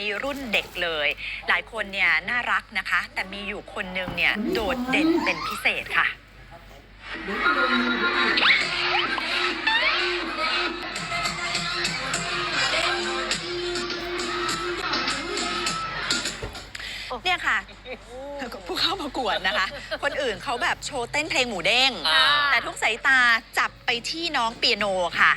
นี่รุ่นเด็กเลย หลายคนเนี่ยน่ารักนะคะ แต่มีอยู่คนหนึงเนี่ยโดดเด่นเป็นพิเศษค่ะ เนี่ยค่ะผู้เข้าประกวดนะคะ คนอื่นเขาแบบโชว์เต้นเพลงหมูเด้ง อ่า แต่ทุกสายตาจับไปที่น้องเปียโนค่ะ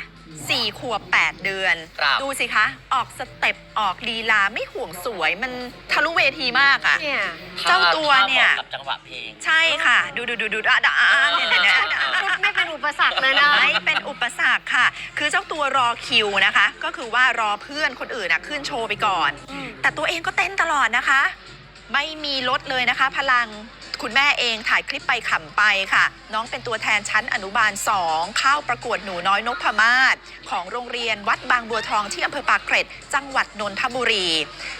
สี่ขวบ 8 เดือน ครับ ดูสิคะ ออกสเต็ปออกลีลาไม่ห่วงสวยมันทะลุเวทีมากอะ เนี่ย เจ้าตัวเนี่ยท่าหมาะกับจังหวะเพลง ใช่ค่ะ ดูดูดูดูอะอะอะเนี่ยเนี่ยเนี่ยอะอะชุดไม่เป็นอุปสรรคเลยนะ ไม่เป็นอุปสรรคค่ะ คือเจ้าตัวรอคิวนะคะ ก็คือว่ารอเพื่อนคนอื่นนะขึ้นโชว์ไปก่อนอืมแต่ตัวเองก็เต้นตลอดนะคะ ไม่มีลดเลยนะคะ พลัง คุณแม่เองถ่ายคลิปไปขำไปค่ะ น้องเป็นตัวแทนชั้นอนุบาล 2 เข้าประกวดหนูน้อยนพมาศของโรงเรียนวัดบางบัวทองที่อำเภอปากเกร็ด จังหวัดนนทบุรี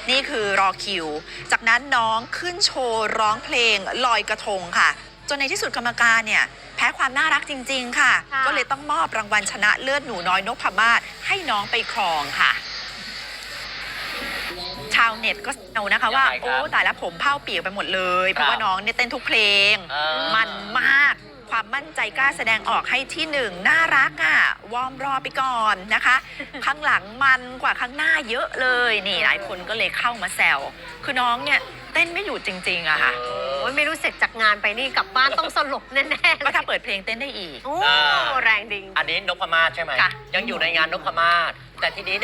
นี่คือรอคิว จากนั้นน้องขึ้นโชว์ร้องเพลงลอยกระทงค่ะ จนในที่สุดกรรมการเนี่ยแพ้ความน่ารักจริง ๆ ค่ะคะก็เลยต้องมอบรางวัลชนะเลิศหนูน้อยนพมาศให้น้องไปครองค่ะ ชาวเน็ตก็แซวนะคะว่า ยังไงครับโอ้ตายแล้วผมเผ้าเปียกไปหมดเลย เพราะว่าน้องเนี่ยเต้นทุกเพลงเออมันมากความมั่นใจกล้าแสดงออกให้ที่หนึ่งน่ารักอะวอร์มรอไปก่อนนะคะ ข้างหลังมันกว่าข้างหน้าเยอะเลยนี่หลายคนก็เลยเข้ามาแซวคือน้องเนี่ยเต้นไม่หยุดจริงๆอะค่ะโอ้ยไม่รู้เสร็จจากงานไปนี่กลับบ้านต้องสลบแน่ๆก็ถ้าเปิดเพลงเต้นได้อีก โอ้อ่าแรงดิง อันนี้นพมาศใช่ไหม ค่ะ ยังอยู่ในงานนพมาศแต่ทีนี้เนี่ย